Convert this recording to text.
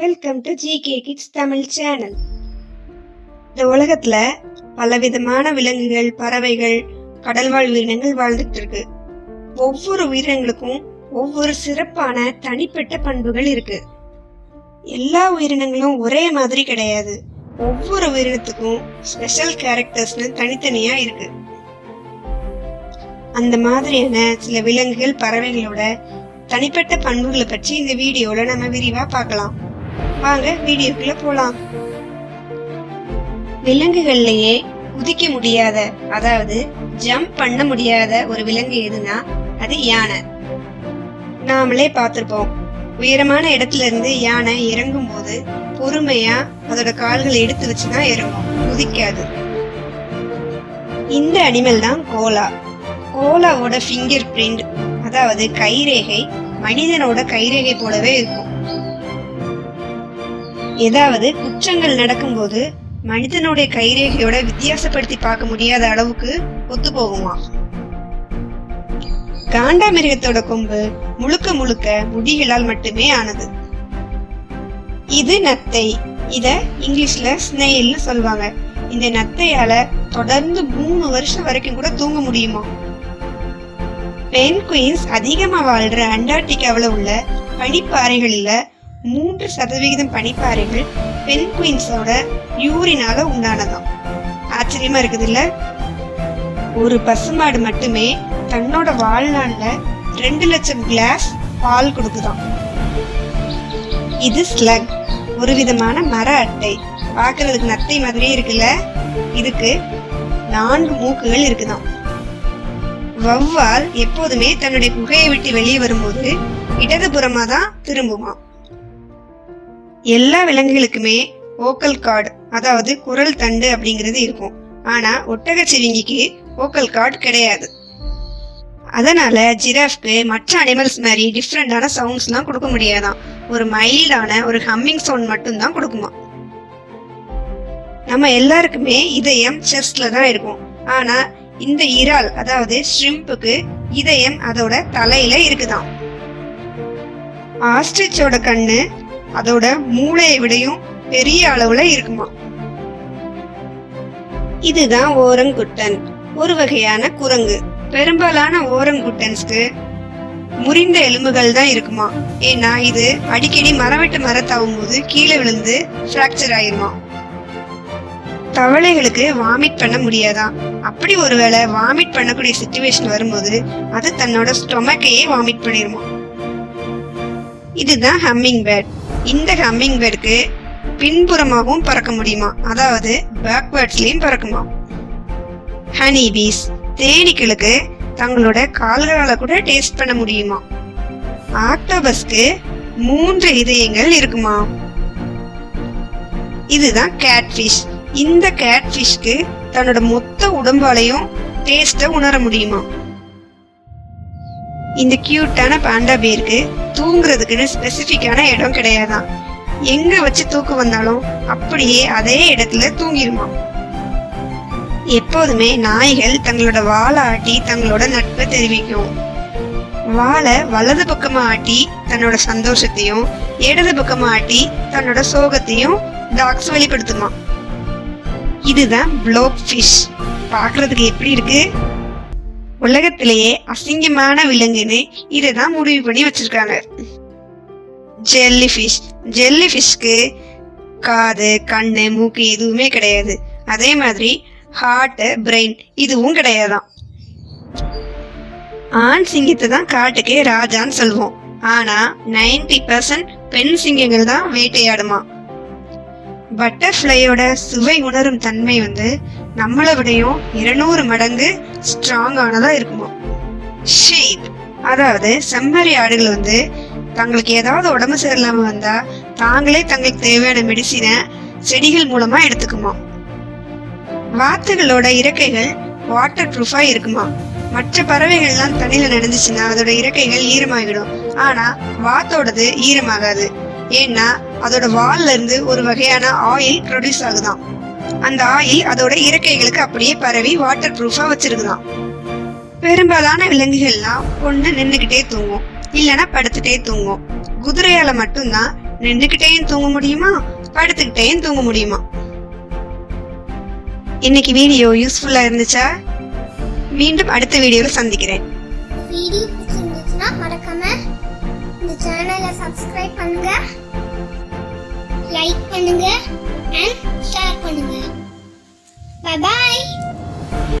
Welcome to GK kids Tamil channel இந்த உலகத்துல பலவிதமான விலங்குகள் பறவைகள் கடல்வாழ் உயிரினங்கள் வாழ்ந்துட்டு இருக்கு ஒவ்வொரு உயிரினங்களுக்கும் ஒவ்வொரு சிறப்பான தனிப்பட்ட பண்புகள் இருக்கு. எல்லா உயிரினங்களும் ஒரே மாதிரி கிடையாது. ஒவ்வொரு உயிரினத்துக்கும் ஸ்பெஷல் கேரக்டர்ஸ்னு தனித்தனியா இருக்கு. அந்த மாதிரியான சில விலங்குகள் பறவைகளோட தனிப்பட்ட பண்புகளை பற்றி இந்த வீடியோல நம்ம விரிவா பார்க்கலாம். வாங்க வீடியோக்குள்ள போலாம். விலங்குகள்லயே குதிக்க முடியாத அதாவது ஜம்ப் பண்ண முடியாத ஒரு விலங்கு எதுனா அது யானை. நாமளே பார்த்துருப்போம். உயரமான இடத்துல இருந்து யானை இறங்கும் போது பொறுமையா அதோட கால்களை எடுத்து வச்சுதான் இறங்கும். குதிக்காது. இந்த அனிமல் தான் கோலா. கோலாவோட ஃபிங்கர் பிரிண்ட் அதாவது கைரேகை மனிதனோட கைரேகை போலவே இருக்கும். ஏதாவது குற்றங்கள் நடக்கும்போது மனிதனுடைய கைரேகையோட வித்தியாசப்படுத்தி பார்க்க முடியாத அளவுக்கு ஒத்து போகுமா? காண்டாமிருகத்தோட கொம்பு முழுக்க முழுக்க முடிகளால் மட்டுமே ஆனது. இது நத்தை. இத இங்கிலீஷ்ல ஸ்னெயில்னு சொல்லுவாங்க. இந்த நத்தையால தொடர்ந்து மூணு வருஷம் வரைக்கும் கூட தூங்க முடியுமா? பென் குயின்ஸ் அதிகமா வாழ்ற அண்டார்டிகாவில் உள்ள பனிப்பாறைகளில் மூன்று சதவிகிதம் பனிப்பாறைகள் பென்குயின்ஸோட யூரினால உண்டானதாம். ஆச்சரியமா இருக்குது இல்ல ஒரு பசுமாடு மட்டுமே தன்னோட வாழ்நாள்ல ரெண்டு லட்சம் கிளாஸ் பால் கொடுக்குதாம். இது ஸ்லக் ஒரு விதமான மர அட்டை. பார்க்கிறதுக்கு நத்தை மாதிரியே இருக்குல்ல? இதுக்கு நான்கு மூக்குகள் இருக்குதாம். வௌவால் எப்போதுமே தன்னுடைய குகையை விட்டு வெளியே வரும்போது இடதுபுறமா தான் திரும்புமா எல்லா விலங்குகளுக்குமே ஓக்கல் கார்டு அதாவது குரல் தண்டு அப்படிங்கிறது இருக்கும். ஆனா ஒட்டகச்சிவிங்கிக்கு ஓக்கல் கார்டு கிடையாது. அதனால ஜிராஃப்க்கு மற்ற அனிமல்ஸ் மாதிரி டிஃப்ரெண்டான சவுண்ட்ஸ்லாம் கொடுக்க முடியாதான். ஒரு மைல்டான ஒரு ஹம்மிங் சவுண்ட் மட்டும்தான் கொடுக்குமா. நம்ம எல்லாருக்குமே இதயம் செஸ்ட்ல தான் இருக்கும். ஆனா இந்த இறால் அதாவது ஷ்ரிம்புக்கு இதயம் அதோட தலையில இருக்குதான். ஆஸ்ட்ரிச்சோட கண்ணு அதோட மூளையை விடையும் பெரிய அளவுல இருக்குமா? இதுதான் ஓரங்குட்டன். ஒரு வகையான குரங்கு. பெரும்பாலான ஓரங்குட்டன்ஸ்க்கு முறிந்த எலும்புகள் தான் இருக்குமா? ஏன்னா இது அடிக்கடி மரம் விட்டு மரத்தாவும் போது கீழே விழுந்து ஃப்ராக்சர் ஆயிருமா? தவளைகளுக்கு வாமிட் பண்ண முடியாதான் அப்படி ஒருவேளை வாமிட் பண்ணக்கூடிய சுச்சுவேஷன் வரும்போது அது தன்னோட ஸ்டொமக்கையே வாமிட் பண்ணிருமா? இதுதான் ஹம்மிங் பேர்ட் இந்த ஹம்மிங் பேர்டுக்கு பின்புறமாகவும் பறக்க முடியுமா? அதாவது பேக்வேர்ட்ஸ்லையும் பறக்குமா? ஹனி பீஸ் தேனீக்களுக்கு தங்களோட கால்களால் கூட டேஸ்ட் பண்ண முடியுமா? ஆக்டோபஸ்க்கு மூன்று இதயங்கள் இருக்குமா? இதுதான் கேட்ஃபிஷ் இந்த கேட்ஃபிஷ்க்கு தன்னோட மொத்த உடம்பாலையும் டேஸ்ட்டை உணர முடியுமா? இந்த கியூட்டான பாண்டா பேருக்கு தூங்குறதுக்குன்னு ஸ்பெசிஃபிக்கான இடம் கிடையாதான். எங்க வச்சு தூக்கம் வந்தாலும் அப்படியே அதே இடத்துல தூங்கிருமா எப்போதுமே நாய்கள் தங்களோட வாழை ஆட்டி தங்களோட நட்பை தெரிவிக்கும். வாழை வலது பக்கமா ஆட்டி தன்னோட சந்தோஷத்தையும் இடது பக்கமா ஆட்டி தன்னோட சோகத்தையும் டாக்ஸ் வெளிப்படுத்துமா இதுதான் ப்ளோக் ஃபிஷ் பார்க்கறதுக்கு எப்படி இருக்கு? உலகத்திலேயே அசிங்கமான விலங்குன்னு இதை தான் முடிவு பண்ணி வச்சிருக்காங்க. ஜெல்லி ஃபிஷ் ஜெல்லி ஃபிஷ்க்கு காது கண்ணு மூக்கு எதுவுமே கிடையாது. அதே மாதிரி ஹார்ட்டு பிரெயின் இதுவும் கிடையாதான். ஆண் சிங்கத்தை தான் காட்டுக்கே ராஜான்னு சொல்லுவோம். ஆனா நைன்டி பர்சன்ட் பெண் சிங்கங்கள் தான் வேட்டையாடுமா? பட்டர்ஃப்ளையோட சுவை உணரும் தன்மை வந்து நம்மளை விடையும் இருநூறு மடங்கு ஸ்ட்ராங் ஆனதா இருக்குமா? ஷீப் அதாவது செம்மறி ஆடுகள் வந்து தங்களுக்கு ஏதாவது உடம்பு சரியில்லாம வந்தா தாங்களே தங்களுக்கு தேவையான மெடிசினை செடிகள் மூலமா எடுத்துக்குமா? வாத்துகளோட இறக்கைகள் வாட்டர் ப்ரூஃபா இருக்குமா? மற்ற பறவைகள்லாம் தண்ணியில நடந்துச்சுன்னா அதோட இறக்கைகள் ஈரமாகிடும். ஆனா வாத்தோடது ஈரமாகாது. ஏன்னா அதோட வால்ல இருந்து ஒரு வகையான ஆயில் ப்ரொடியூஸ் ஆகுதான் அந்த ஆயில் அதோட இறக்கைகளுக்கு அப்படியே பரவி வாட்டர் ப்ரூஃபா வச்சிருக்குதான் பெரும்பாலான விலங்குகள்லாம் ஒண்ணு நின்றுக்கிட்டே தூங்கும். இல்லைன்னா படுத்துட்டே தூங்கும். குதிரையால மட்டும்தான் நின்றுகிட்டேயும் தூங்க முடியுமா? படுத்துக்கிட்டேயும் தூங்க முடியுமா? இன்னைக்கு வீடியோ யூஸ்ஃபுல்லா இருந்துச்சா? மீண்டும் அடுத்த வீடியோல சந்திக்கிறேன். சேனலை சப்ஸ்கிரைப் பண்ணுங்க லைக் பண்ணுங்க அண்ட் ஷேர் பண்ணுங்க. Bye bye